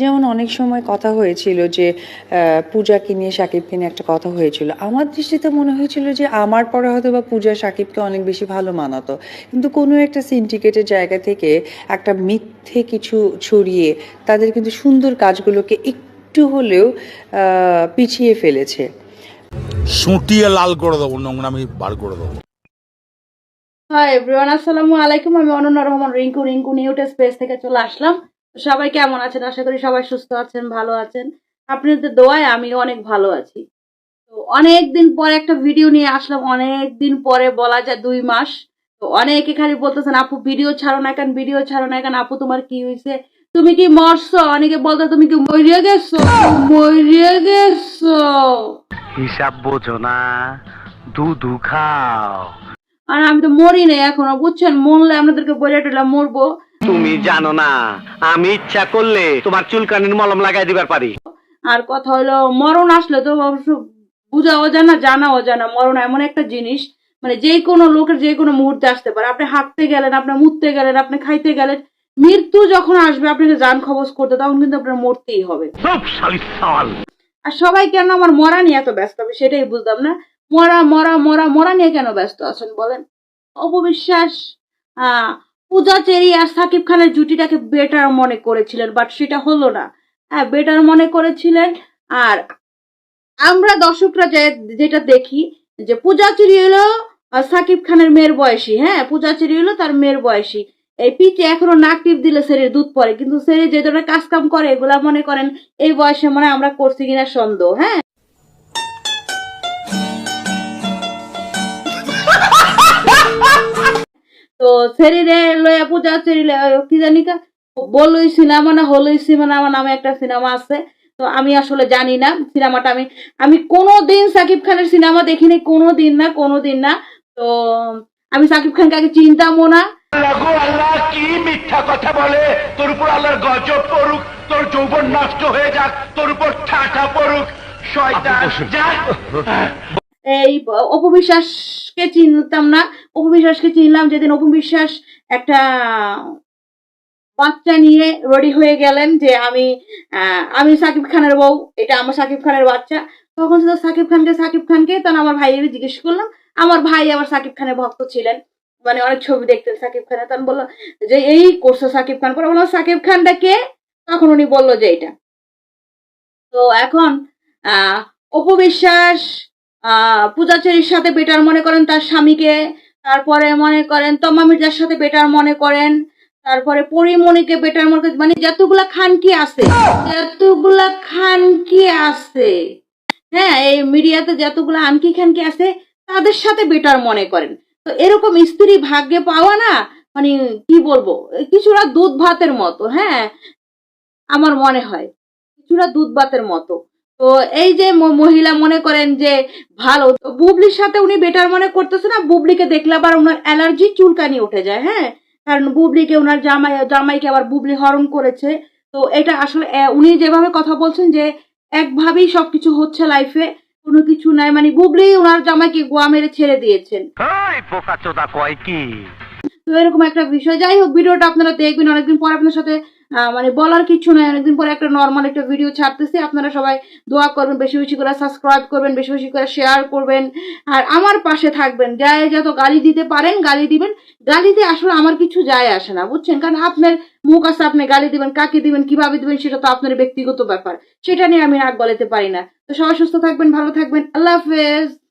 যেমন অনেক সময় কথা হয়েছিল যে আহ, পূজাকে নিয়ে সাকিবকে নিয়ে একটা কথা হয়েছিল। আমার দৃষ্টিতে মনে হয়েছিল যে আমার পরে হয়তো বা পূজা সাকিবকে অনেক বেশি ভালো মানাতো। কিন্তু কোনো একটা সিন্ডিকেটের জায়গা থেকে একটা মিথ্যে কিছু ছড়িয়ে তাদের কিন্তু সুন্দর কাজগুলোকে একটু হলেও পিছিয়ে ফেলেছে। সুটিয়ে লাল করে দেবো নোংরামি বার করে দেবো। হাই এভরিওয়ান আসসালামু আলাইকুম। আমি অনন্য রহমান রিঙ্কু রিঙ্কু নিউটে স্পেস থেকে চলে আসলাম। সবাই কেমন আছেন? আশা করি সবাই সুস্থ আছেন ভালো আছেন। আপনাদের দোয়ায় আমি অনেক ভালো আছি। তো অনেক দিন পরে একটা ভিডিও নিয়ে আসলাম। অনেক দিন পরে বলা যায় দুই মাস। তো অনেকে খালি বলতেছেন আপু ভিডিও ছাড়ো না কেন? ভিডিও ছাড়ো না কেন? আপু তোমার কি হয়েছে? তুমি কি মরছো? অনেকে বলতো তুমি কি মরিয়ে গেছো? মরিয়ে গেছো? হিসাব বোঝো না দুধু খাও। আর আমি তো মরি নাই এখনও বুঝছেন? মরলে আপনাদেরকে বলে টলে মরবো। তুমি জানো না আমি ইচ্ছা করলে তোমার চুলকানির মলম লাগাই দিবার পারি। আর কথা হলো মরণ আসলে তো অবশ্য বুঝাও যায় না জানাও যায় মরণ এমন একটা জিনিস মানে যে কোনো লোকের যে কোনো মুহূর্তে আসতে পারে। আপনি হাঁটতে গেলেন আপনি মুততে গেলেন আপনি খাইতে গেলেন মৃত্যু যখন আসবে আপনাকে যান খবজ করতে তখন কিন্তু আপনার মরতেই হবে। সব শালি সওয়াল আর সবাই কেন আমার মরা নিয়ে এত ব্যস্ত? হবে সেটাই বুঝলাম না। মরা মরা মরা মরা নিয়ে কেন ব্যস্ত আছেন বলেন? অপবিশ্বাস আহ পূজা চেরি আর সাকিব খানের জুটিটাকে বেটার মনে করেছিলেন বাট সেটা হলো না। হ্যাঁ বেটার মনে করেছিলেন, আর আমরা দর্শকরা যেটা দেখি, যে পূজা চেরি হলো সাকিব খানের মেয়ের বয়সী। হ্যাঁ পূজা চেরি হলো তার মেয়ের বয়সী। এই পিচে এখনও নাক টিপ দিলে সেরের দুধ পড়ে কিন্তু সেরে যে ধরনের কাজ কাম করে, এগুলা মনে করেন এই বয়সে মনে আমরা করছি কিনা সন্দেহ। হ্যাঁ। তো সেরিরে লয়া পূজা সেরিলে কি জানি কা? বলই সিনেমা না হলই সিনেমা নামে একটা সিনেমা আছে। তো আমি আসলে জানি না সিনেমাটা আমি আমি কোনো দিন সাকিব খানের সিনেমা দেখিনি কোনো দিন না কোনো দিন না। তো আমি সাকিব খানকে আগে চিনতামও না। আল্লাহ কি মিথ্যা কথা বলে? তোর উপর আল্লাহর গজব পড়ুক তোর যৌবন নষ্ট হয়ে যাক তোর উপর ঠাটা পড়ুক। শয়তান যা। এই অপবিশ্বাসকে চিনতাম না। অপবিশ্বাসকে চিনলাম যেদিন অপবিশ্বাস একটা বাচ্চা নিয়ে রেডি হয়ে গেলেন যে আমি আমি সাকিব খানের বউ, এটা আমার সাকিব খানের বাচ্চা। তখন শুধু সাকিব খানকে সাকিব খানকে তখন আমার ভাইয়ের জিজ্ঞেস করলাম। আমার ভাই আবার সাকিব খানের ভক্ত ছিলেন। মানে অনেক ছবি দেখতেন সাকিব খানের। তখন বলল যে, এই করছে সাকিব খান? পরে বললাম, সাকিব খানটা কে? তখন উনি বলল যে এটা তো এখন, আহ, অপবিশ্বাস পূজাচেরির সাথে বেটার মনে করেন তার স্বামীকে, তারপরে মনে করেন তমা মির্জার সাথে বেটার মনে করেন, তারপরে পরিমণিকে বেটার মনে করেন মানে যতগুলা খানকি আছে, যতগুলা খানকি আছে হ্যাঁ এই মিডিয়াতে যতগুলা আনকি খানকি আছে, তাদের সাথে বেটার মনে করেন। তো এরকম স্ত্রী ভাগ্যে পাওয়া না মানে কি বলব, কিছুটা দুধ ভাতের মতো হ্যাঁ আমার মনে হয়, কিছুটা দুধ ভাতের মতো। তো এই যে মহিলা মনে করেন যে ভালো, তো বুবলির সাথে উনি বেটার মনে করতেছে না? বুবলিকে দেখলে আবার ওনার অ্যালার্জি চুলকানি উঠে যায় হ্যাঁ? কারণ বুবলিকে, ওনার জামাই, জামাইকে আবার বুবলি হরণ করেছে। তো এটা আসলে উনি যেভাবে কথা বলছেন যে একভাবেই সবকিছু হচ্ছে লাইফে কোনো কিছু নাই। মানে বুবলি ওনার জামাইকে গোয়া মেরে ছেড়ে দিয়েছেন। কয় কি? তো এরকম একটা বিষয়। যাই হোক, ভিডিওটা আপনারা দেখবেন, অনেকদিন পর আপনার সাথে মানে বলার কিছু নয় অনেকদিন পরে একটা নর্মাল একটা ভিডিও ছাড়তেছি। আপনারা সবাই দোয়া করবেন, বেশি বেশি করে সাবস্ক্রাইব করবেন, বেশি বেশি করে শেয়ার করবেন। আর আমার পাশে থাকবেন। যায় যত গালি দিতে পারেন, গালি দিবেন। গালিতে আসলে আমার কিছু যায় আসে না, বুঝছেন? কারণ আপনার মুখ আছে, আপনি গালি দিবেন, কাকে দিবেন, কীভাবে দিবেন, সেটা তো আপনার ব্যক্তিগত ব্যাপার। সেটা নিয়ে আমি রাগ বলাতে পারি না। তো সবাই সুস্থ থাকবেন, ভালো থাকবেন। আল্লাহ হাফেজ।